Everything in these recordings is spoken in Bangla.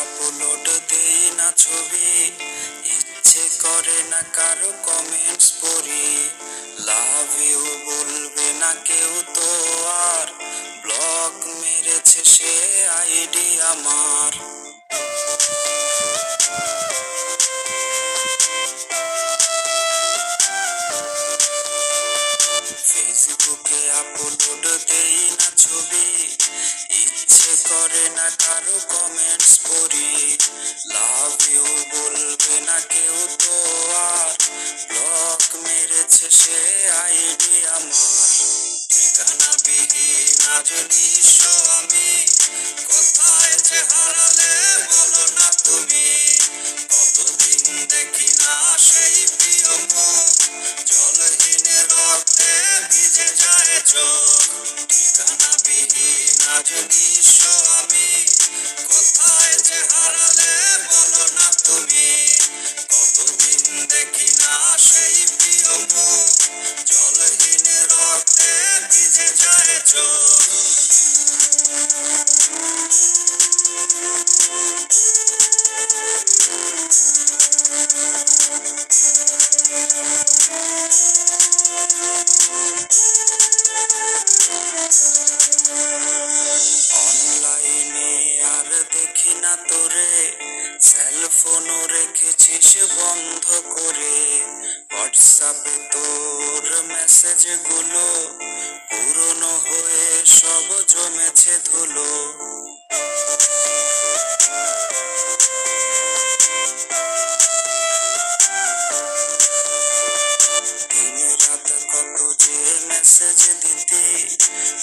আপলোড দেই না ছবি। ইচ্ছে করে না কারও কমেন্টস পড়ি। লাভ ইউ বলবে না কেউ তো আর। ব্লক মেরেছে সে আইডি আমার। ফেসবুকে আপলোড দেই না ছবি। ইচ্ছে করে না কারও কমেন্টস সে আইডি আমার ঠিকানা বিহীন আজ নিঃস্ব আমি কোথায় যে হারালে বলো না তুমি। কতদিন দেখি না সেই প্রিয় মুখ। জলহীন রক্তে ভিজে যায় চোখ। ঠিকানা বিহীন আজ নিঃস্ব আমি কোথায় যে হারালে যায় চোখ রেখেছিস বন্ধ করে। হোয়াটসঅ্যাপে তোর মেসেজগুলো পুরনো হয়ে সব জমেছে ধুলো। মেসেজ দিতে,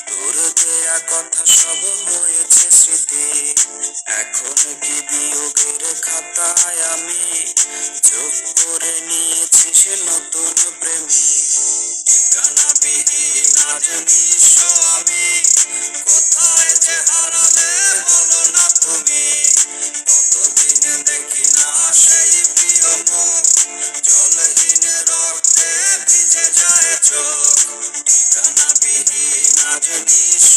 তোর দেয়া কথা সব হয়েছে স্মৃতি। এখন কি বিয়োগের খাতায় আমি যোগ করে নিয়েছি সে নতুন প্রেমী। ঠিকানা বিহীন আজ নিঃস্ব আমি। কোথায় যে হারালে বলো না তুমি। কতদিন দেখি না সেই প্রিয় মুখ। জলহীন রক্তে ভিজে যায় চোখ। ঠিকানা বিহীন আজ নিঃস্ব